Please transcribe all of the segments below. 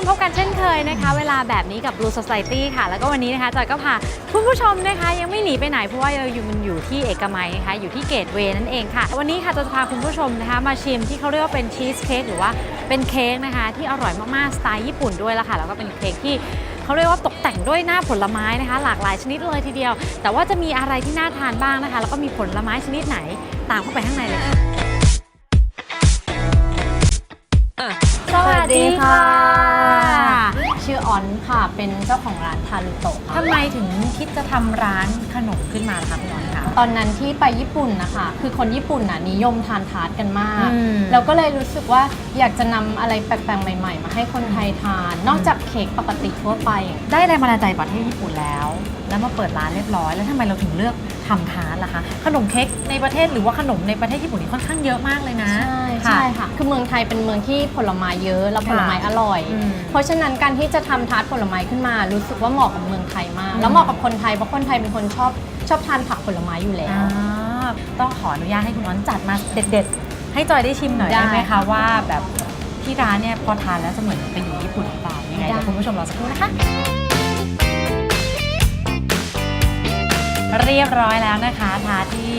มพบกันเช่นเคยนะคะ เวลาแบบนี้กับ Blue Society ค่ะ แล้วก็วันนี้นะคะจอยก็พาคุณผู้ชมนะคะ ยังไม่หนีไปไหนเพราะว่าเราอยู่มันอยู่ที่เอกมัยนะคะอยู่ที่เกตเวย์นั่นเองค่ะ วันนี้ค่ะจะพาคุณผู้ชมนะคะ มาชิมที่เขาเรียกว่าเป็นชีสเค้กหรือว่าเป็นเค้กนะคะ ที่อร่อยมากๆสไตล์ญี่ปุ่นด้วยละค่ะแล้วก็เป็นเค้กที่เขาเรียกว่าตกแต่งด้วยหน้าผลไม้นะคะ หลากหลายชนิดเลยทีเดียว แต่ว่าจะมีอะไรที่น่าทานบ้างนะคะ แล้วก็มีผลไม้ชนิดไหนตามเข้าไปข้างในเลยค่ะ เป็นเจ้าของร้านทารุโตะค่ะทำไมถึงคิดจะทำร้านขนมขึ้นมาล่ะคะพี่น้องคะ ตอนนั้นที่ไปญี่ปุ่นนะคะ คือคนญี่ปุ่นน่ะนิยมทานทาร์ตกันมาก อืมแล้วก็เลยรู้สึกว่าอยากจะนำอะไรแปลกๆใหม่ ๆ มาให้คนไทยทาน นอกจากเค้กปกติทั่วไป ได้แรงบันดาลใจประเทศญี่ปุ่นแล้ว แล้วมาเปิดร้านเรียบร้อย แล้วทำไมเราถึงเลือกทำทานล่ะคะ ขนมเค้กในประเทศหรือว่าขนมในประเทศญี่ปุ่นนี่ค่อนข้างเยอะมากเลยนะ ใช่ ค่ะ ใช่ค่ะ คือเมืองไทยเป็นเมืองที่ผลไม้เยอะแล้วผลไม้อร่อย อืมเพราะฉะนั้นการที่จะทำทาร์ตผลไม้ขึ้นมา รู้สึกว่าเหมาะกับเมืองไทยมาก อืม แล้วเหมาะกับคนไทยเพราะคนไทยเป็นคนชอบชอบทานผักผลไม้อยู่แล้ว อ่าต้องขออนุญาตให้คุณน้อนจัดมาเด็ดๆ ให้จอยได้ชิมหน่อยได้ได้ไหมคะว่าแบบที่ร้านเนี่ยพอทานแล้วจะเหมือนไปอยู่ญี่ปุ่นหรือเปล่ายังไงได้ เดี๋ยวคุณผู้ชมรอสักครู่นะคะ เรียบร้อยแล้วนะคะทาที่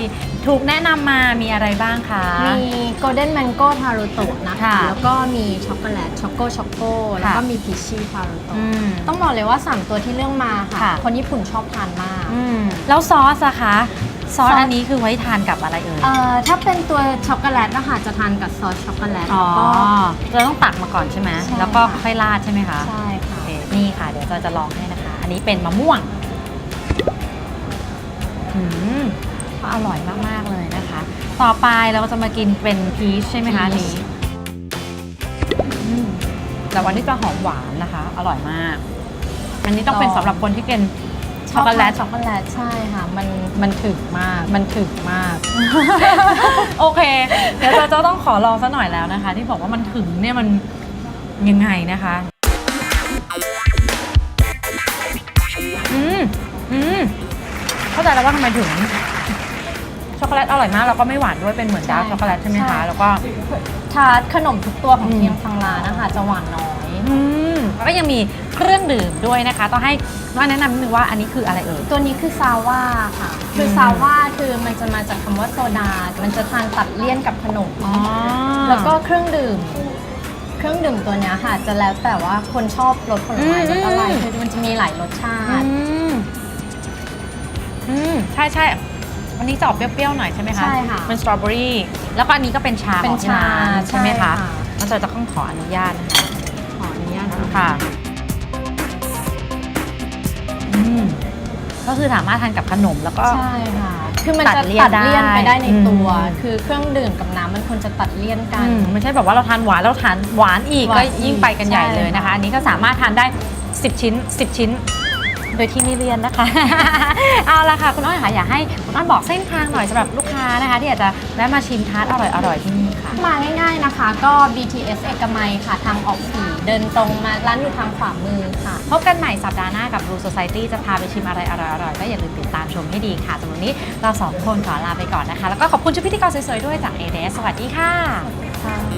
ถูกแนะนำมามีอะไรบ้างคะ มีโกลเด้นแมงโก้ทารุโตะนะคะ ค่ะแล้วก็มีช็อกโกแลตช็อกโกช็อกโกแล้วก็มีพิชชี่ทารุโตะอืม ต้องบอกเลยว่า 3 ตัวที่เรื่องมาค่ะ ค่ะ คนญี่ปุ่นชอบทานมาก อืมแล้วซอสอะคะ ซอสซอส อันนี้คือไว้ทานกับอะไรเอ่ยเอ่อถ้าเป็นตัวช็อกโกแลตนะคะจะทานกับซอสช็อกโกแลตอ๋อแล้วก็ เราต้องตักมาก่อนใช่ไหมใช่แล้วก็ค่ะ ค่อยราดใช่ไหมคะ ใช่ค่ะ โอเคนี่ค่ะ เดี๋ยวจอยจะลองให้นะคะ อันนี้เป็นมะม่วงอืม อร่อยมาก ๆ เลยนะคะ ต่อไปเราก็จะมากินเป็นพีชใช่ไหมคะอันนี้อืมแต่วันนี้จะหอมหวานนะคะ อร่อยมาก อันนี้ต้องเป็นสำหรับคนที่กินช็อกโกแลต ช็อกโกแลตใช่ค่ะ มันมันถึกมาก มันถึกมาก โอเค เดี๋ยวเราจะต้องขอลองซะหน่อยแล้วนะคะ ที่บอกว่ามันถึงเนี่ยมันยังไงนะคะ อืมอืมเข้าใจแล้วว่าทำไมถึง ช็อกโกแลตอร่อยมากแล้วก็ไม่หวานด้วยเป็นเหมือนดาร์กใช่ช็อกโกแลตใช่ไหมใช่คะ แล้วก็ทาร์ตขนมทุกตัวของอืมเทียงทางร้านนะคะจะหวานน้อยอืมแล้วก็ยังมีเครื่องดื่มด้วยนะคะ ต้องให้น้องแนะนำนิดนึงว่าอันนี้คืออะไรเอ่ยตัวนี้คือซาว่าค่ะ คืออมซาว่าคือมันจะมาจากคำว่าโซดา มันจะทานตัดเลี่ยนกับขนมอ๋อแล้วก็เครื่องดื่มเครื่องดื่มตัวเนี้ยค่ะจะแล้วแต่ว่าคนชอบรสผลไม้รสอะไรคือมันจะมีหลายรสชาอืติมอืมใช่ใช่ วันนี้จะออกเปรี้ยวๆหน่อยใช่ไหมคะใช่ค่ะเป็นสตรอเบอรี่แล้วก็อันนี้ก็เป็นชาเป็นของที่ร้ชาใช่ไหมใช่คะค่ะน้องจอยจะต้องขออนุญาตนะคะขออนุญาตค่ะอืมก็คือสามารถทานกับขนมแล้วก็ ใช่ค่ะ คือมันตัจะดเลี่ยนตัดเลี่ยนได้ไปได้ในตัว อืม คือเครื่องดื่มกับน้ำมันควรจะตัดเลี่ยนกัน อืมไม่ใช่แบบว่าเราทานหวานแล้วทานหวานอีกหก็วานอีกยิ่งไปกันใหญ่ใช่เลยนะคะค่ะ อันนี้ก็สามารถทานได้ 10 ชิ้น 10 ชิ้น โดยที่ไม่เรียนนะคะ เอาละค่ะคุณอ้อยค่ะอยากให้คุณอ้อยบอกเส้นทางหน่อยสำหรับลูกค้านะคะ ที่อยากจะแวะมาชิมทาร์ตอร่อยๆที่นี่ค่ะ มาง่ายๆนะคะ ก็ BTS เอกมัยค่ะทางออกสี่เดินตรงมาร้านอยู่ทางขวามือค่ะ พบกันใหม่สัปดาห์หน้ากับ Blue Society จะพาไปชิมอะไรอร่อยๆก็อย่าลืมติดตามชมให้ดีค่ะสำหรับวันนี้เราสองคนขอลาไปก่อนนะคะ แล้วก็ขอบคุณชุดพิธีกรสวยๆด้วยจาก a อ s สวัสดีค่ะ ค่ะ